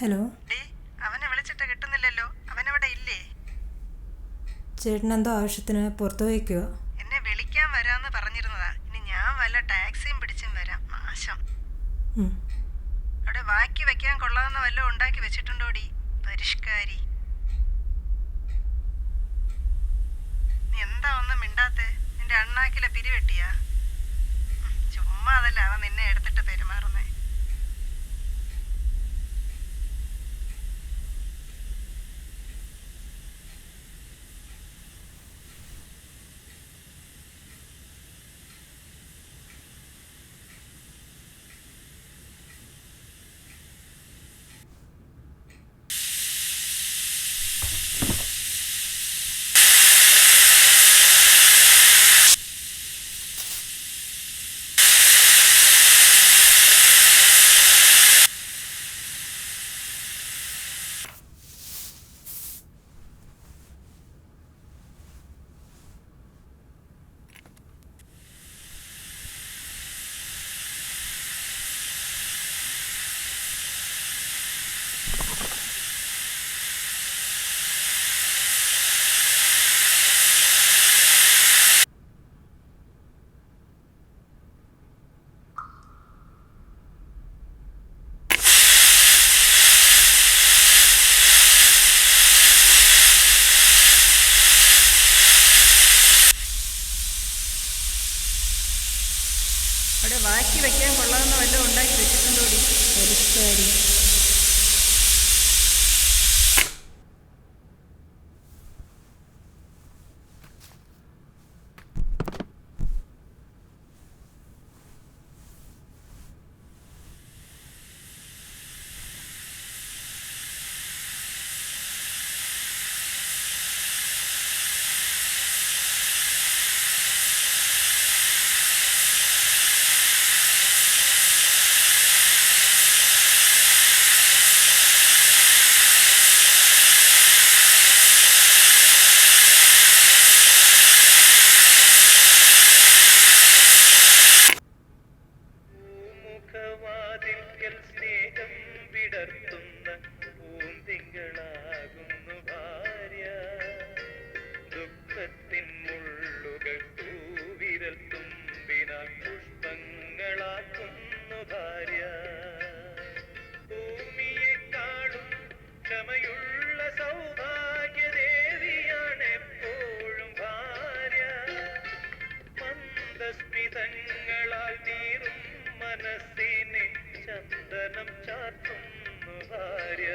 Hello അവനെ വിളിച്ചിട്ട് കിട്ടുന്നില്ലല്ലോ. അവനവിടെ ഇല്ലേ? ചേട്ടൻ എന്തോ ആവശ്യത്തിന് പുറത്തു പോയിക്കുക എന്നെ വിളിക്കാൻ വരാന്ന് പറഞ്ഞിരുന്നതാ. ഇനി ഞാൻ വല്ല ടാക്സിയും പിടിച്ചും വരാം. നാശം. അവിടെ വാക്കി വെക്കാൻ കൊള്ളാവുന്ന വല്ലതും ഉണ്ടാക്കി വെച്ചിട്ടുണ്ടോടി? പരിഷ്കാരി. നീ എന്താ ഒന്നും മിണ്ടാത്തെ? നിന്റെ അണ്ണാക്കിലെ പിരിവെട്ടിയാ? ചുമ്മാതല്ല ചുമ്മാ അതല്ല അവൻ നിന്നെ എടുത്തിട്ട് പെരുമാറുന്നേ. അവിടെ ബാക്കി വെക്കാൻ കൊള്ളാവുന്ന വല്ലതും ഉണ്ടാക്കി വെച്ചിട്ടുണ്ടോടി ഗീതങ്ങളാൽ തീരും മനസ്സിനെ ചന്ദനം ചാർത്തുന്നു ഭാര്യ.